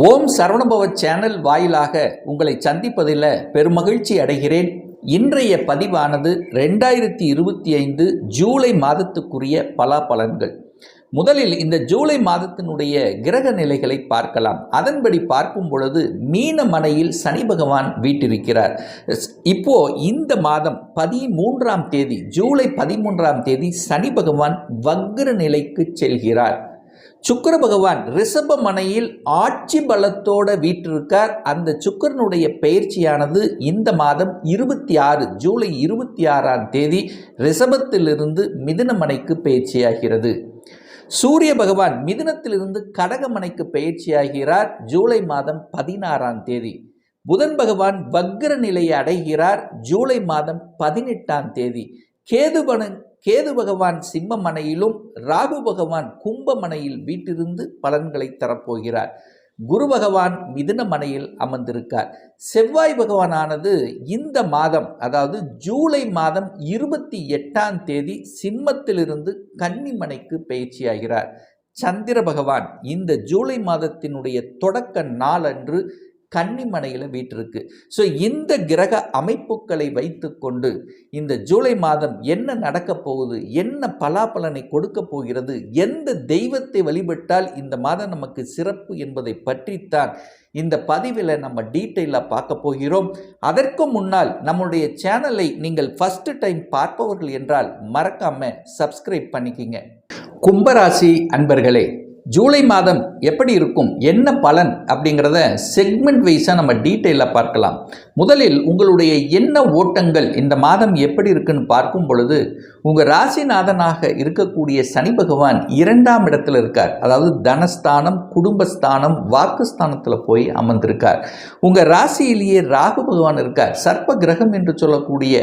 ஓம் Saravanabhava channel வாயிலாக உங்களை சந்திப்பதில் பெருமகிழ்ச்சி அடைகிறேன். இன்றைய பதிவானது ரெண்டாயிரத்தி இருபத்தி ஐந்து ஜூலை மாதத்துக்குரிய பலாபலன்கள். முதலில் இந்த ஜூலை மாதத்தினுடைய கிரக நிலைகளை பார்க்கலாம். அதன்படி பார்க்கும் பொழுது மீன மனையில் சனி பகவான் வீட்டிருக்கிறார். இப்போ இந்த மாதம் பதிமூன்றாம் தேதி ஜூலை பதிமூன்றாம் தேதி சனி பகவான் வக்ர நிலைக்கு செல்கிறார். சுக்கர பகவான் ரிஷப மனையில் ஆட்சி பலத்தோட வீற்றிருக்கார். அந்த சுக்கிரனுடைய பயிற்சியானது இந்த மாதம் இருபத்தி ஆறு ஜூலை இருபத்தி ஆறாம் தேதி ரிஷபத்திலிருந்து மிதுன மனைக்கு பயிற்சியாகிறது. சூரிய பகவான் மிதுனத்திலிருந்து கடகமனைக்கு பயிற்சியாகிறார். ஜூலை மாதம் பதினாறாம் தேதி. புதன் பகவான் வக்ர நிலையை அடைகிறார். ஜூலை மாதம் பதினெட்டாம் தேதி. கேதுபன கேது பகவான் சிம்மமனையிலும் ராகு பகவான் கும்பமனையில் வீட்டிருந்து பலன்களை தரப்போகிறார். குரு பகவான் மிதுன மனையில் அமர்ந்திருக்கார். செவ்வாய் பகவானானது இந்த மாதம் அதாவது ஜூலை மாதம் இருபத்தி எட்டாம் தேதி சிம்மத்திலிருந்து கன்னிமனைக்கு பயிற்சியாகிறார். சந்திர பகவான் இந்த ஜூலை மாதத்தினுடைய தொடக்க நாளன்று கன்னிமனையில் வீட்டிருக்கு ஸோ இந்த கிரக அமைப்புகளை வைத்துக்கொண்டு இந்த ஜூலை மாதம் என்ன நடக்கப் போகுது என்ன பலாபலனை கொடுக்க போகிறது எந்த தெய்வத்தை வழிபட்டால் இந்த மாதம் நமக்கு சிறப்பு என்பதை பற்றித்தான் இந்த பதிவில் நம்ம டீட்டெயிலாக பார்க்க போகிறோம். அதற்கு முன்னால் நம்முடைய சேனலை நீங்கள் ஃபஸ்ட்டு டைம் பார்ப்பவர்கள் என்றால் மறக்காமல் சப்ஸ்கிரைப் பண்ணிக்கிங்க. கும்பராசி அன்பர்களே ஜூலை மாதம் எப்படி இருக்கும்? என்ன பலன்? அப்படிங்கிறத செக்மெண்ட் வைஸாக நம்ம டீட்டெயிலாக பார்க்கலாம். முதலில் உங்களுடைய என்ன ஓட்டங்கள் இந்த மாதம் எப்படி இருக்குன்னு பார்க்கும் பொழுது உங்கள் ராசிநாதனாக இருக்கக்கூடிய சனி பகவான் இரண்டாம் இடத்துல இருக்கார். அதாவது தனஸ்தானம் குடும்பஸ்தானம் வாக்குஸ்தானத்தில் போய் அமர்ந்திருக்கார். உங்கள் ராசியிலேயே ராகு பகவான் இருக்கார். சர்ப்ப கிரகம் என்று சொல்லக்கூடிய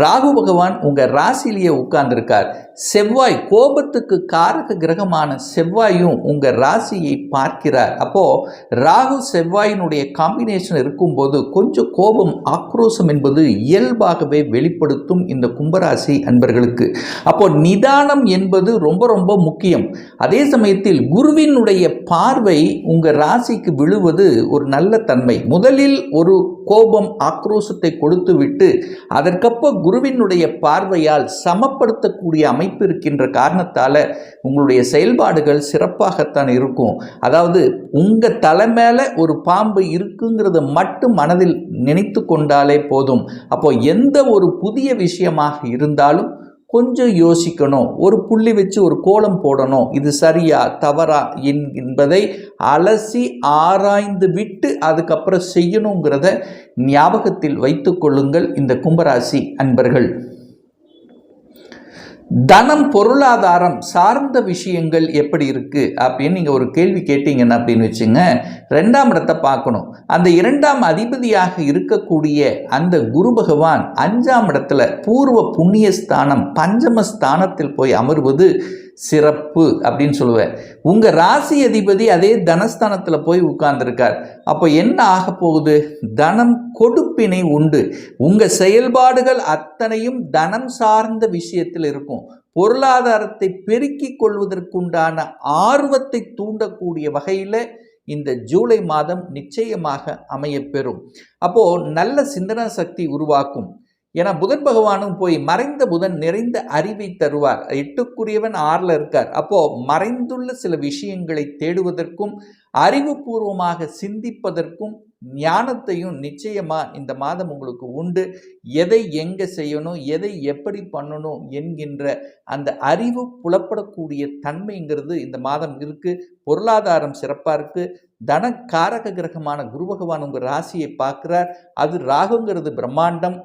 ராகு பகவான் உங்கள் ராசியிலேயே உட்கார்ந்திருக்கார். செவ்வாய் கோபத்துக்கு காரக கிரகமான செவ்வாயும் உங்கள் ராசியை பார்க்கிறார். அப்போது ராகு செவ்வாயினுடைய காம்பினேஷன் இருக்கும்போது கொஞ்சம் கோபம் ஆக்ரோஷம் என்பது இயல்பாகவே வெளிப்படுத்தும் இந்த கும்பராசி அன்பர்களுக்கு. அப்போ நிதானம் என்பது ரொம்ப ரொம்ப முக்கியம். அதே சமயத்தில் குருவினுடைய பார்வை உங்கள் ராசிக்கு விழுவது ஒரு நல்ல தன்மை. முதலில் ஒரு கோபம் ஆக்ரோஷத்தை கொடுத்துவிட்டு அதற்கப்போ அதற்கப்ப குருவினுடைய பார்வையால் சமப்படுத்தக்கூடிய அமைப்பு இருக்கின்ற காரணத்தால் உங்களுடைய செயல்பாடுகள் சிறப்பாகத்தான் இருக்கும். அதாவது உங்கள் தலை மேலே ஒரு பாம்பு இருக்குங்கிறத மட்டும் மனதில் நினைத்து கொண்டாலே போதும். அப்போ எந்த ஒரு புதிய விஷயமாக இருந்தாலும் கொஞ்சம் யோசிக்கணும். ஒரு புள்ளி வச்சு ஒரு கோலம் போடணும். இது சரியா தவறா என்பதை அலசி ஆராய்ந்து விட்டு அதுக்கப்புறம் செய்யணுங்கிறத ஞாபகத்தில் வைத்து கொள்ளுங்கள் இந்த கும்பராசி அன்பர்கள். தனம் பொருளாதாரம் சார்ந்த விஷயங்கள் எப்படி இருக்குது அப்படின்னு நீங்கள் ஒரு கேள்வி கேட்டீங்கன்னா அப்படின்னு வச்சுங்க ரெண்டாம் இடத்தை பார்க்கணும். அந்த இரண்டாம் அதிபதியாக இருக்கக்கூடிய அந்த குரு பகவான் அஞ்சாம் இடத்துல பூர்வ புண்ணிய ஸ்தானம் பஞ்சம ஸ்தானத்தில் போய் அமர்வது சிறப்பு அப்படின்னு சொல்லுவேன். உங்கள் ராசி அதிபதி அதே தனஸ்தானத்தில் போய் உட்கார்ந்துருக்கார். அப்போ என்ன ஆக போகுது? தனம் கொடுப்பினை உண்டு. உங்கள் செயல்பாடுகள் அத்தனையும் தனம் சார்ந்த விஷயத்தில் இருக்கும். பொருளாதாரத்தை பெருக்கிக் கொள்வதற்குண்டான ஆர்வத்தை தூண்டக்கூடிய வகையில் இந்த ஜூலை மாதம் நிச்சயமாக அமையப்பெறும் அப்போது நல்ல சிந்தன சக்தி உருவாக்கும். ஏன்னா புதன் பகவானும் போய் மறைந்த புதன் நிறைந்த அறிவை தருவார். எட்டுக்குரியவன் ஆறில் இருக்கார். அப்போது மறைந்துள்ள சில விஷயங்களை தேடுவதற்கும் அறிவுபூர்வமாக சிந்திப்பதற்கும் ஞானத்தையும் நிச்சயமாக இந்த மாதம் உங்களுக்கு உண்டு. எதை எங்கே செய்யணும் எதை எப்படி பண்ணணும் என்கின்ற அந்த அறிவு புலப்படக்கூடிய தன்மைங்கிறது இந்த மாதம் இருக்குது பொருளாதாரம் சிறப்பாக இருக்குது தன காரக கிரகமான குரு பகவான் உங்கள் ராசியை பார்க்குறார். அது ராகுங்கிறது பிரம்மாண்டம்.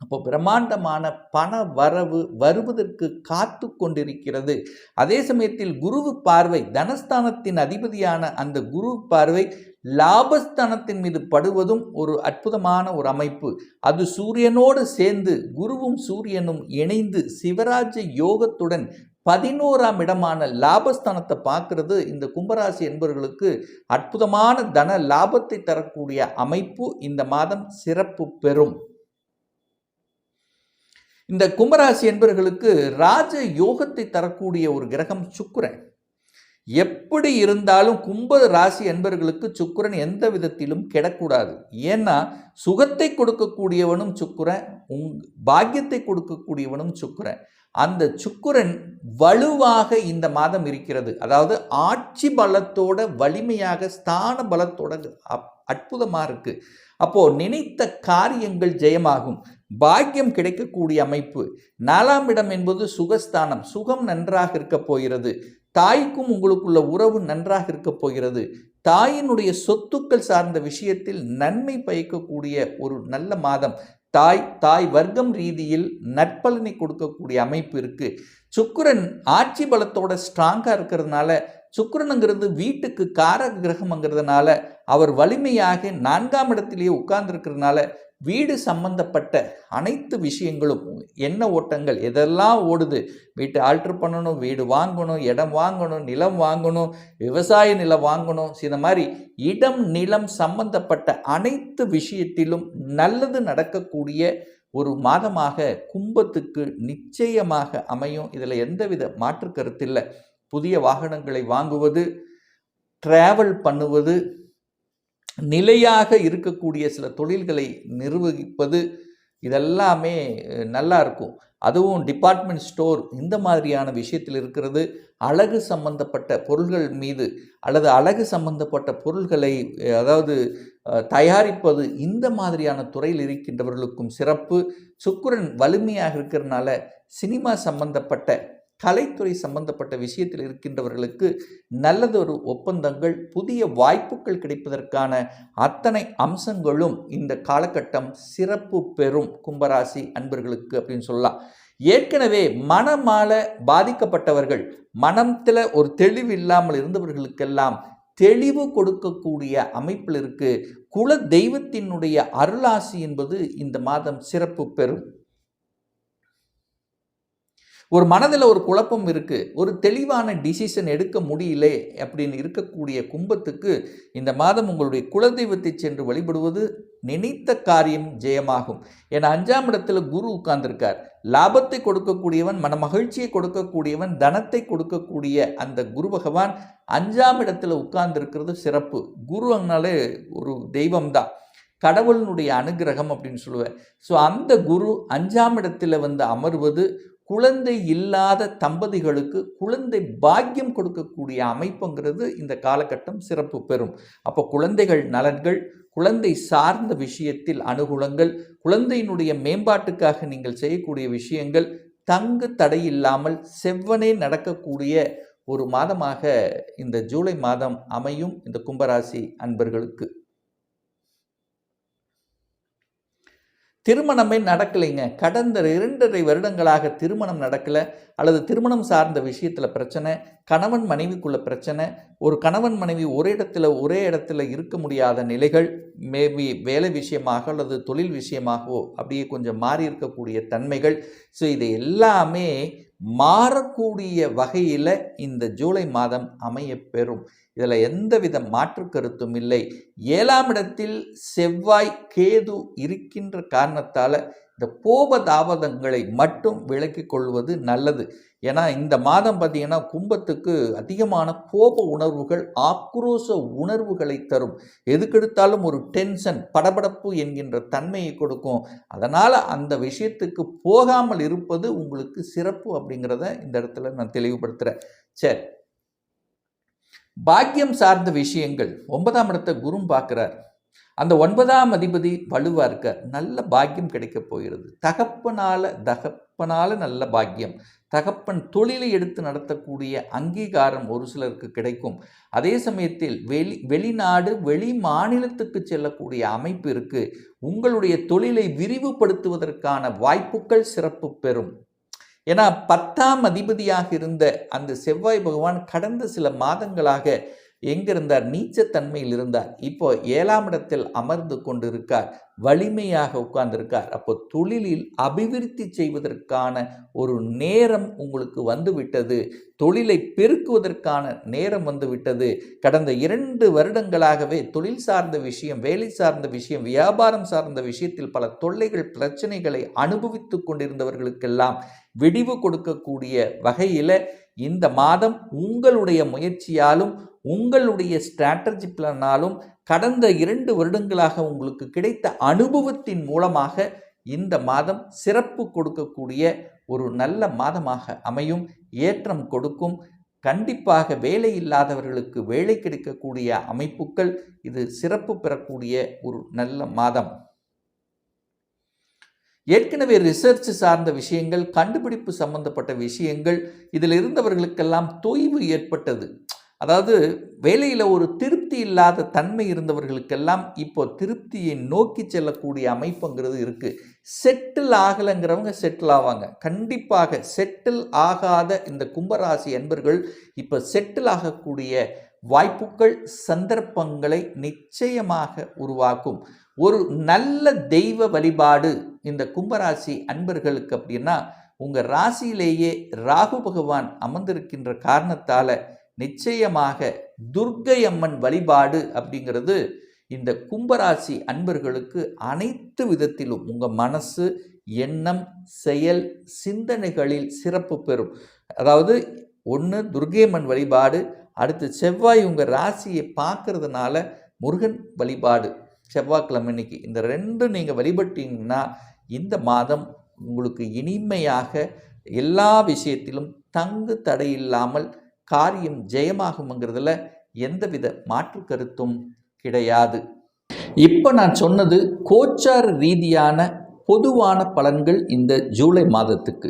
அப்போ பிரம்மாண்டமான பண வரவு வருவதற்கு காத்து கொண்டிருக்கிறது. அதே சமயத்தில் குருவு பார்வை தனஸ்தானத்தின் அதிபதியான அந்த குரு பார்வை லாபஸ்தானத்தின் மீது படுவதும் ஒரு அற்புதமான ஒரு அமைப்பு. அது சூரியனோடு சேர்ந்து குருவும் சூரியனும் இணைந்து சிவராஜ யோகத்துடன் பதினோராம் இடமான லாபஸ்தானத்தை பார்க்கறது. இந்த கும்பராசி என்பவர்களுக்கு அற்புதமான தன லாபத்தை தரக்கூடிய அமைப்பு இந்த மாதம் சிறப்பு பெறும். இந்த கும்பராசி என்பர்களுக்கு ராஜ யோகத்தை தரக்கூடிய ஒரு கிரகம் சுக்கரன். எப்படி இருந்தாலும் கும்ப ராசி என்பர்களுக்கு சுக்கரன் எந்த விதத்திலும் கெடக்கூடாது. ஏன்னா சுகத்தை கொடுக்கக்கூடியவனும் சுக்கரன் உங் பாக்கியத்தை கொடுக்கக்கூடியவனும் சுக்கரன். அந்த சுக்கரன் வலுவாக இந்த மாதம் இருக்கிறது. அதாவது ஆட்சி பலத்தோட வலிமையாக ஸ்தான பலத்தோட அப்- இருக்குது அப்போது நினைத்த காரியங்கள் ஜெயமாகும். பாக்கியம் கிடைக்கக்கூடிய அமைப்பு. நாலாம் இடம் என்பது சுகஸ்தானம். சுகம் நன்றாக இருக்க போகிறது. தாய்க்கும் உங்களுக்குள்ள உறவு நன்றாக இருக்க போகிறது. தாயினுடைய சொத்துக்கள் சார்ந்த விஷயத்தில் நன்மை பயக்கக்கூடிய ஒரு நல்ல மாதம். தாய் தாய் வர்க்கம் ரீதியில் நற்பலனை கொடுக்கக்கூடிய அமைப்பு இருக்குது சுக்கரன் ஆட்சி பலத்தோட ஸ்ட்ராங்காக இருக்கிறதுனால சுக்கரனுங்கிறது வீட்டுக்கு கார கிரகம்ங்கிறதுனால அவர் வலிமையாக நான்காம் இடத்திலேயே உட்கார்ந்துருக்கிறதுனால வீடு சம்பந்தப்பட்ட அனைத்து விஷயங்களும் என்ன ஓட்டங்கள் எதெல்லாம் ஓடுது? வீட்டை ஆல்ட்ரு பண்ணணும் வீடு வாங்கணும் இடம் வாங்கணும் நிலம் வாங்கணும் விவசாய நிலம் வாங்கணும். இந்த மாதிரி இடம் நிலம் சம்பந்தப்பட்ட அனைத்து விஷயத்திலும் நல்லது நடக்கக்கூடிய ஒரு மாதமாக கும்பத்துக்கு நிச்சயமாக அமையும். இதில் எந்தவித மாற்று கருத்தில்லை புதிய வாகனங்களை வாங்குவது டிராவல் பண்ணுவது நிலையாக இருக்கக்கூடிய சில தொழில்களை நிர்வகிப்பது இதெல்லாமே நல்லா இருக்கும். அதுவும் டிபார்ட்மெண்ட் ஸ்டோர் இந்த மாதிரியான விஷயத்தில் இருக்கிறது. அழகு சம்பந்தப்பட்ட பொருள்கள் மீது அல்லது அழகு சம்பந்தப்பட்ட பொருள்களை அதாவது தயாரிப்பது இந்த மாதிரியான துறையில் இருக்கின்றவர்களுக்கும் சிறப்பு. சுக்குரன் வலிமையாக இருக்கிறதுனால சினிமா சம்பந்தப்பட்ட கலைத்துறை சம்பந்தப்பட்ட விஷயத்தில் இருக்கின்றவர்களுக்கு நல்லதொரு ஒப்பந்தங்கள் புதிய வாய்ப்புகள் கிடைப்பதற்கான அத்தனை அம்சங்களும் இந்த காலகட்டம் சிறப்பு பெறும் கும்பராசி அன்பர்களுக்கு அப்படின்னு சொல்லலாம். ஏற்கனவே மனமால பாதிக்கப்பட்டவர்கள் மனத்தில் ஒரு தெளிவு இல்லாமல் இருந்தவர்களுக்கெல்லாம் தெளிவு கொடுக்கக்கூடிய அமைப்பில் இருக்கு. குல தெய்வத்தினுடைய அருளாசி என்பது இந்த மாதம் சிறப்பு பெறும். ஒரு மனதில் ஒரு குழப்பம் இருக்குது ஒரு தெளிவான டிசிஷன் எடுக்க முடியலே அப்படின்னு இருக்கக்கூடிய கும்பத்துக்கு இந்த மாதம் உங்களுடைய குலதெய்வத்தை சென்று வழிபடுவது நினைத்த காரியம் ஜெயமாகும். ஏன்னா அஞ்சாம் இடத்துல குரு உட்கார்ந்திருக்கார். லாபத்தை கொடுக்கக்கூடியவன் மன மகிழ்ச்சியை கொடுக்கக்கூடியவன் தனத்தை கொடுக்கக்கூடிய அந்த குரு பகவான் அஞ்சாம் இடத்துல உட்கார்ந்திருக்கிறது சிறப்பு. குருனாலே ஒரு தெய்வம்தான். கடவுளினுடைய அனுகிரகம் அப்படின்னு சொல்லுவேன் ஸோ அந்த குரு அஞ்சாம் இடத்தில் வந்து அமர்வது குழந்தை இல்லாத தம்பதிகளுக்கு குழந்தை பாக்கியம் கொடுக்கக்கூடிய அமைப்புங்கிறது இந்த காலகட்டம் சிறப்பு பெறும். அப்போ குழந்தைகள் நலன்கள் குழந்தை சார்ந்த விஷயத்தில் அனுகூலங்கள் குழந்தையினுடைய மேம்பாட்டுக்காக நீங்கள் செய்யக்கூடிய விஷயங்கள் தங்கு தடையில்லாமல் செவ்வனே நடக்கக்கூடிய ஒரு மாதமாக இந்த ஜூலை மாதம் அமையும் இந்த கும்பராசி அன்பர்களுக்கு. திருமணமே நடக்கலைங்க. கடந்த இரண்டரை வருடங்களாக திருமணம் நடக்கலை. அல்லது திருமணம் சார்ந்த விஷயத்தில் பிரச்சனை கணவன் மனைவிக்குள்ள பிரச்சனை ஒரு கணவன் மனைவி ஒரே இடத்துல ஒரே இடத்துல இருக்க முடியாத நிலைகள் மேபி வேலை விஷயமாக அல்லது தொழில் விஷயமாகவோ அப்படியே கொஞ்சம் மாறி இருக்கக்கூடிய தன்மைகள். ஸோ இது எல்லாமே மாறக்கூடிய வகையில் இந்த ஜூலை மாதம் அமைய பெறும் இதில் எந்தவித மாற்று கருத்தும் இல்லை. ஏழாம் இடத்தில் செவ்வாய் கேது இருக்கின்ற காரணத்தால் இந்த போப தாவதங்களை மட்டும் விலக்கி கொள்வது நல்லது. ஏன்னா இந்த மாதம் பார்த்தீங்கன்னா கும்பத்துக்கு அதிகமான கோப உணர்வுகள் ஆக்ரோஷ உணர்வுகளை தரும். எதுக்கெடுத்தாலும் ஒரு டென்ஷன் படபடப்பு என்கின்ற தன்மையை கொடுக்கும். அதனால் அந்த விஷயத்துக்கு போகாமல் இருப்பது உங்களுக்கு சிறப்பு அப்படிங்கிறத இந்த இடத்துல நான் தெளிவுபடுத்துகிறேன் சரி. பாக்கியம் சார்ந்த விஷயங்கள். ஒன்பதாம் இடத்தை குரும் பார்க்குறார். அந்த ஒன்பதாம் அதிபதி வலுவாக இருக்க நல்ல பாக்கியம் கிடைக்க போகிறது. தகப்பனால் தகப்பனால் நல்ல பாக்கியம். தகப்பன் தொழிலை எடுத்து நடத்தக்கூடிய அங்கீகாரம் ஒரு சிலருக்கு கிடைக்கும். அதே சமயத்தில் வெளி வெளிநாடு வெளி மாநிலத்துக்கு செல்லக்கூடிய அமைப்பு இருக்குது உங்களுடைய தொழிலை விரிவுபடுத்துவதற்கான வாய்ப்புகள் சிறப்பு பெறும். ஏன்னா பத்தாம் அதிபதியாக இருந்த அந்த செவ்வாய் பகவான் கடந்த சில மாதங்களாக எங்கிருந்தார்? நீச்சத்தன்மையில் இருந்தார் இப்போ ஏழாம் இடத்தில் அமர்ந்து கொண்டிருக்கார். வலிமையாக உட்கார்ந்திருக்கார். அப்போ தொழிலில் அபிவிருத்தி செய்வதற்கான ஒரு நேரம் உங்களுக்கு வந்துவிட்டது. தொழிலை பெருக்குவதற்கான நேரம் வந்துவிட்டது. கடந்த இரண்டு வருடங்களாகவே தொழில் சார்ந்த விஷயம் வேலை சார்ந்த விஷயம் வியாபாரம் சார்ந்த விஷயத்தில் பல தொல்லைகள் பிரச்சனைகளை அனுபவித்து கொண்டிருந்தவர்களுக்கெல்லாம் விடிவு கொடுக்கக்கூடிய வகையில் இந்த மாதம் உங்களுடைய முயற்சியாலும் உங்களுடைய ஸ்ட்ராட்டஜி பிளானாலும் கடந்த இரண்டு வருடங்களாக உங்களுக்கு கிடைத்த அனுபவத்தின் மூலமாக இந்த மாதம் சிறப்பு கொடுக்கக்கூடிய ஒரு நல்ல மாதமாக அமையும் ஏற்றம் கொடுக்கும். கண்டிப்பாக வேலை இல்லாதவர்களுக்கு வேலை கிடைக்கக்கூடிய அமைப்புகள் இது சிறப்பு பெறக்கூடிய ஒரு நல்ல மாதம். ஏற்கனவே ரிசர்ச் சார்ந்த விஷயங்கள் கண்டுபிடிப்பு சம்பந்தப்பட்ட விஷயங்கள் இதில் இருந்தவர்களுக்கெல்லாம் தொய்வு ஏற்பட்டது. அதாவது வேலையில் ஒரு திருப்தி இல்லாத தன்மை இருந்தவர்களுக்கெல்லாம் இப்போ திருப்தியை நோக்கி செல்லக்கூடிய அமைப்புங்கிறது இருக்குது செட்டில் ஆகலைங்கிறவங்க செட்டில் ஆவாங்க. கண்டிப்பாக செட்டில் ஆகாத இந்த கும்பராசி அன்பர்கள் இப்போ செட்டில் ஆகக்கூடிய வாய்ப்புகள் சந்தர்ப்பங்களை நிச்சயமாக உருவாக்கும். ஒரு நல்ல தெய்வ வழிபாடு இந்த கும்பராசி அன்பர்களுக்கு அப்படின்னா உங்கள் ராசியிலேயே ராகு பகவான் அமர்ந்திருக்கின்ற காரணத்தால் நிச்சயமாக துர்க்கை அம்மன் வழிபாடு அப்படிங்கிறது இந்த கும்பராசி அன்பர்களுக்கு அனைத்து விதத்திலும் உங்கள் மனசு எண்ணம் செயல் சிந்தனைகளில் சிறப்பு பெறும். அதாவது ஒன்று துர்கையம்மன் வழிபாடு அடுத்து செவ்வாய் உங்கள் ராசியை பார்க்கறதுனால முருகன் வழிபாடு. செவ்வாய்க்கிழமை இன்னைக்கு. இந்த ரெண்டும் நீங்கள் வழிபட்டீங்கன்னா இந்த மாதம் உங்களுக்கு இனிமையாக எல்லா விஷயத்திலும் தங்கு தடையில்லாமல் காரியம் ஜெயமாகுங்கிறதுல எந்தவித மாற்று கருத்தும் கிடையாது. இப்போ நான் சொன்னது கோச்சார ரீதியான பொதுவான பலன்கள் இந்த ஜூலை மாதத்துக்கு.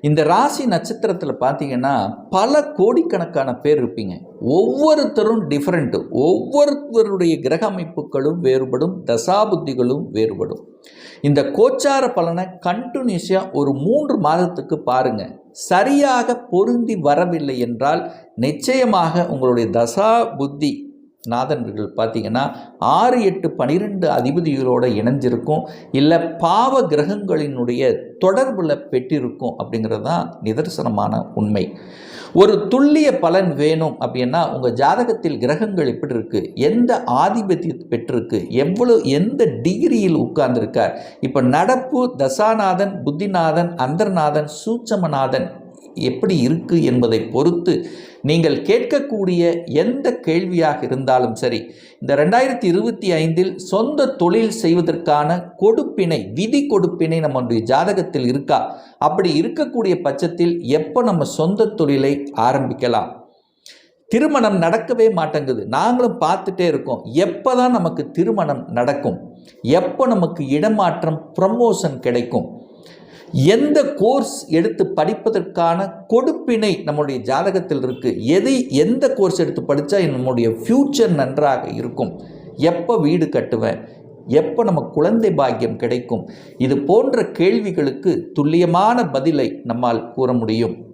இந்த ராசி நட்சத்திரத்தில் பார்த்தீங்கன்னா பல கோடிக்கணக்கான பேர் இருப்பீங்க. ஒவ்வொருத்தரும் டிஃப்ரெண்ட்டு ஒவ்வொருத்தருடைய கிரக அமைப்புகளும் வேறுபடும் தசாபுத்திகளும் வேறுபடும். இந்த கோச்சார பலனை கண்டினியூஸாக ஒரு மூன்று மாதத்துக்கு பாருங்கள் சரியாக பொருந்தி வரவில்லை என்றால் நிச்சயமாக உங்களுடைய தசா புத்தி நாதன்கள் பார்த்தீங்கன்னா ஆறு எட்டு பனிரெண்டு அதிபதிகளோடு இணைஞ்சிருக்கும். இல்லை பாவ கிரகங்களினுடைய தொடர்பில் பெற்றிருக்கும் அப்படிங்கிறது தான் நிதர்சனமான உண்மை. ஒரு துல்லிய பலன் வேணும் அப்படின்னா உங்கள் ஜாதகத்தில் கிரகங்கள் எப்படி இருக்குது எந்த ஆதிபத்திய பெற்றிருக்கு? எவ்வளோ எந்த டிகிரியில் உட்கார்ந்துருக்கார்? இப்போ நடப்பு தசாநாதன் புத்திநாதன் அந்தர்நாதன் சூட்சமநாதன் எப்படி இருக்குது என்பதை பொறுத்து நீங்கள் கேட்கக்கூடிய எந்த கேள்வியாக இருந்தாலும் சரி இந்த ரெண்டாயிரத்தி இருபத்தி ஐந்தில் சொந்த தொழில் செய்வதற்கான கொடுப்பினை விதி கொடுப்பினை நம்முடைய ஜாதகத்தில் இருக்கா? அப்படி இருக்கக்கூடிய பட்சத்தில் எப்போ நம்ம சொந்த தொழிலை ஆரம்பிக்கலாம்? திருமணம் நடக்கவே மாட்டேங்குது. நாங்களும் பார்த்துட்டே இருக்கோம். எப்போ தான் நமக்கு திருமணம் நடக்கும்? எப்போ நமக்கு இடமாற்றம் ப்ரமோஷன் கிடைக்கும்? எந்த கோர்ஸ் எடுத்து படிப்பதற்கான கொடுப்பினை நம்முடைய ஜாதகத்தில் இருக்குது எதை எந்த கோர்ஸ் எடுத்து படித்தா நம்முடைய ஃப்யூச்சர் நன்றாக இருக்கும்? எப்போ வீடு கட்டுவேன்? எப்போ நம்ம குழந்தை பாக்கியம் கிடைக்கும்? இது போன்ற கேள்விகளுக்கு துல்லியமான பதிலை நம்மால் கூற முடியும்.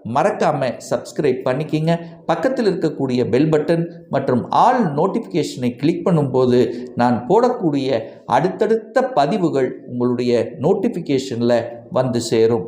மறக்காமல் சப்ஸ்கிரைப் பண்ணிக்கிங்க. பக்கத்தில் இருக்கக்கூடிய பெல் பட்டன் மற்றும் ஆல் நோட்டிஃபிகேஷனை கிளிக் பண்ணும்போது நான் போடக்கூடிய அடுத்தடுத்த பதிவுகள் உங்களுடைய நோட்டிஃபிகேஷனில் வந்து சேரும்.